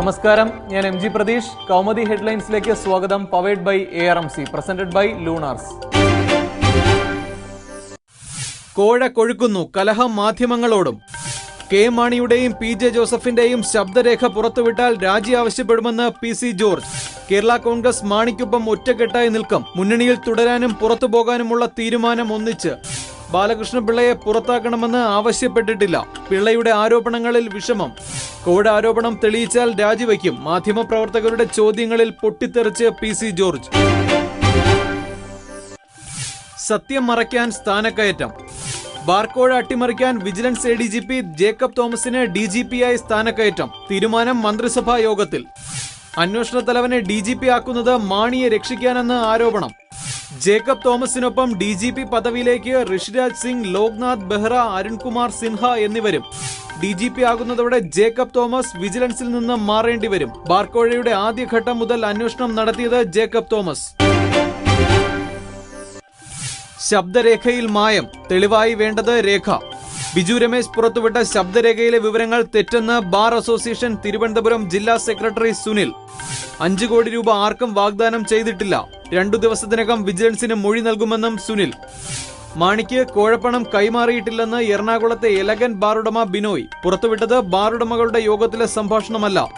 നമസ്കാരം. ഞാൻ M G Pratheesh. Kaumudi ഹെഡ്ലൈൻസിലേക്ക് സ്വാഗതം. Powered by A R M C presented by Lunars കോഴ കൊഴുക്കുന്നു. കലഹം മാധ്യമങ്ങളോടും. കെ മാണിയുടെയും പി ജെ ജോസഫിന്റെയും ശബ്ദരേഖ പുറത്തുവിട്ടാൽ രാജി ആവശ്യപ്പെടുമെന്ന് പി സി ജോർജ്. കേരള കോൺഗ്രസ് മാണിക്കൊപ്പം ഒറ്റക്കെട്ടായി നിൽക്കും. മുന്നണിയിൽ തുടരാനും പുറത്തു പോകാനുമുള്ള തീരുമാനം ഒന്നിച്ച്. ബാലകൃഷ്ണപിള്ളയെ പുറത്താക്കണമെന്ന് ആവശ്യപ്പെട്ടിട്ടില്ല. പിള്ളയുടെ ആരോപണങ്ങളിൽ വിഷമം. കോവിഡ് ആരോപണം തെളിയിച്ചാൽ രാജിവെക്കും മാധ്യമപ്രവർത്തകരുടെ ചോദ്യങ്ങളിൽ പൊട്ടിത്തെറിച്ച് പി സി ജോർജ്. സത്യം മറയ്ക്കാൻ സ്ഥാനക്കയറ്റം. ബാർക്കോഴ അട്ടിമറിക്കാൻ vigilance A D G P Jacob തോമസിന് ഡി ജി പി ആയി സ്ഥാനക്കയറ്റം. തീരുമാനം മന്ത്രിസഭാ യോഗത്തിൽ. അന്വേഷണ തലവനെ ഡി ജി പി ആക്കുന്നത് മാണിയെ രക്ഷിക്കാനെന്ന് ആരോപണം. ജേക്കബ് തോമസിനൊപ്പം ഡി ജി പി പദവിയിലേക്ക് ഋഷിരാജ് സിംഗ് ലോക്നാഥ് ബെഹ്റ അരുൺകുമാർ സിൻഹ എന്നിവരും. ഡി ജി പി ആകുന്നതോടെ ജേക്കബ് തോമസ് വിജിലൻസിൽ നിന്ന് മാറേണ്ടി വരും. ബാർക്കോഴയുടെ ആദ്യഘട്ടം മുതൽ അന്വേഷണം നടത്തിയത് ജേക്കബ് തോമസ്. ശബ്ദരേഖയിൽ മായം. തെളിവായി വേണ്ടത് രേഖ. ബിജു രമേശ് പുറത്തുവിട്ട ശബ്ദരേഖയിലെ വിവരങ്ങൾ തെറ്റെന്ന് ബാർ അസോസിയേഷൻ തിരുവനന്തപുരം ജില്ലാ സെക്രട്ടറി സുനിൽ. അഞ്ചു കോടി രൂപ ആർക്കും വാഗ്ദാനം ചെയ്തിട്ടില്ല. രണ്ടു ദിവസത്തിനകം വിജിലൻസിന് മൊഴി നൽകുമെന്നും സുനിൽ. മാണിക്ക് കോഴപ്പണം കൈമാറിയിട്ടില്ലെന്ന് എറണാകുളത്തെ എലഗൻ ബാറുടമ ബിനോയ്. പുറത്തുവിട്ടത് ബാറുടമകളുടെ യോഗത്തിലെ സംഭാഷണമല്ല.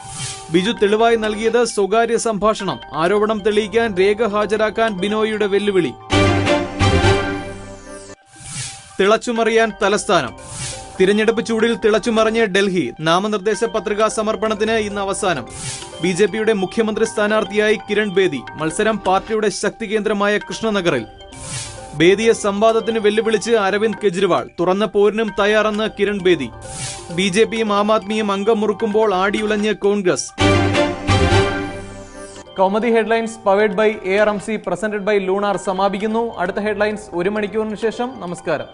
ബിജു തെളിവായി നൽകിയത് സ്വകാര്യ സംഭാഷണം. ആരോപണം തെളിയിക്കാൻ രേഖ ഹാജരാക്കാൻ ബിനോയിയുടെ വെല്ലുവിളി. തിളച്ചുമറിയാൻ തലസ്ഥാനം. തിരഞ്ഞെടുപ്പ് ചൂടിൽ തിളച്ചുമറിഞ്ഞ് ഡൽഹി. നാമനിർദ്ദേശ പത്രികാ സമർപ്പണത്തിന് ഇന്ന് അവസാനം. ബി ജെ പിയുടെ മുഖ്യമന്ത്രി സ്ഥാനാർത്ഥിയായി കിരൺ ബേദി മത്സരം പാർട്ടിയുടെ ശക്തി കേന്ദ്രമായ കൃഷ്ണനഗറിൽ. ബേദിയെ സംവാദത്തിന് വെല്ലുവിളിച്ച് അരവിന്ദ് കെജ്രിവാൾ തുറന്ന പോരിനും തയ്യാറെന്ന് കിരൺ ബേദി. ബി ജെ പിയും ആം ആദ്മിയും അംഗം മുറുക്കുമ്പോൾ ആടിയുലഞ്ഞ് Congress. Kaumudi headlines powered by A R M C presented by Lunar സമാപിക്കുന്നു. അടുത്ത ഹെഡ്ലൈൻസ് ഒരു മണിക്കൂറിന് ശേഷം. നമസ്കാരം.